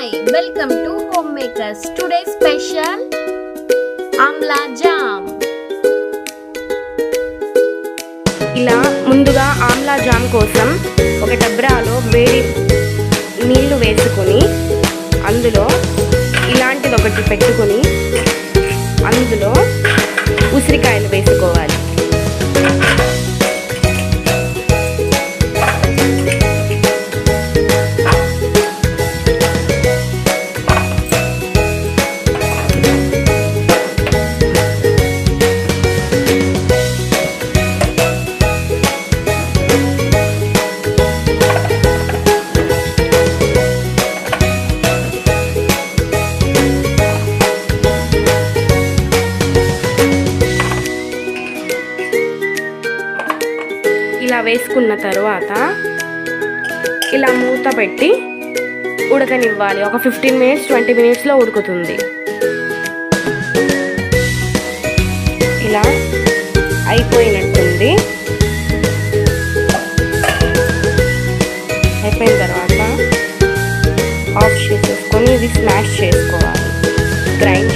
Hi welcome to home makers today special amla jam ఇలా ముందుగా Amla jam కోసం ఒక డబ్రాలో వేడి నీళ్ళు వేసుకొని అందులో ఇలాంటిది ఒకటి పెట్టుకొని అందులో ఇలా వేసుకున్న తర్వాత ఇలా మూత పెట్టి ఉడకనివ్వాలి. ఒక ఫిఫ్టీన్ మినిట్స్ ట్వంటీ మినిట్స్లో ఉడుకుతుంది. ఇలా అయిపోయినట్టుంది. అయిపోయిన తర్వాత ఆఫ్ చేసేసుకొని ఇది స్మాష్ చేసుకోవాలి. Grind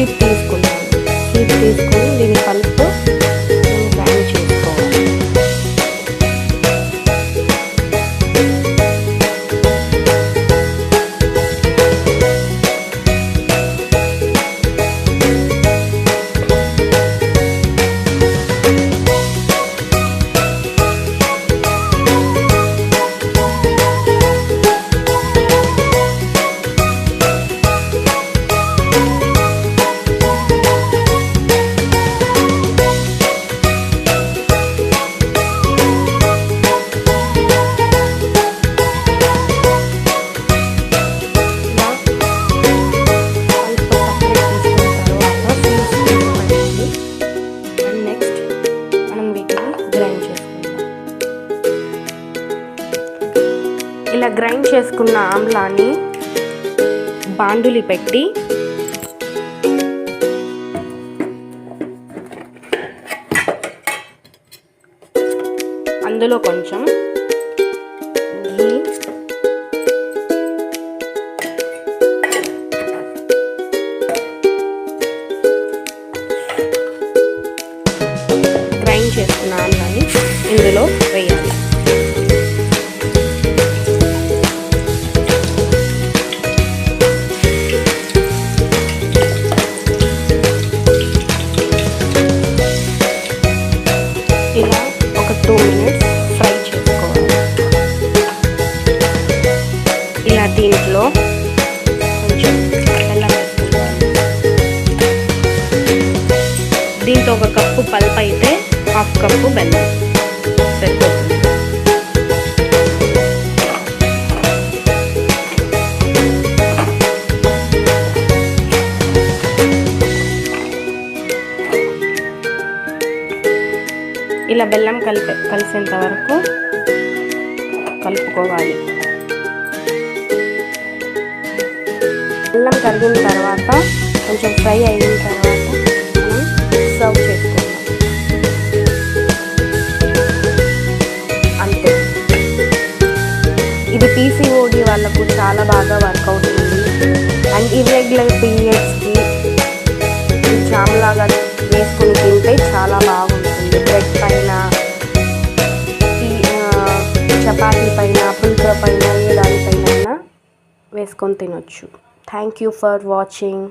David. గ్రైండ్ చేసుకున్న ఆమ్లాన్ని బాండులి పెట్టి అందులో కొంచెం ఘీ గ్రైండ్ చేసుకున్న ఆమ్లాన్ని దీంట్లో ఒక కప్పు పల్ప్ అయితే హాఫ్ కప్పు బెల్లం. సరిపోతుంది. ఇలా బెల్లం కలిపే కలిసేంత వరకు కలుపుకోవాలి. బెల్లం కరిగిన తర్వాత కొంచెం ఫ్రై అయిన పీసీఓడి వాళ్ళకు చాలా బాగా వర్క్ అవుతుంది అండ్ ఇర్రెగ్యులర్ పీరియడ్స్కి జామ్ లాగా వేసుకుని తింటే చాలా బాగుంటుంది. బ్రెడ్ పైన ఈ, చపాతీ పైన పుల్క పైన ఏ దానిపైన వేసుకొని తినొచ్చు. Thank you for watching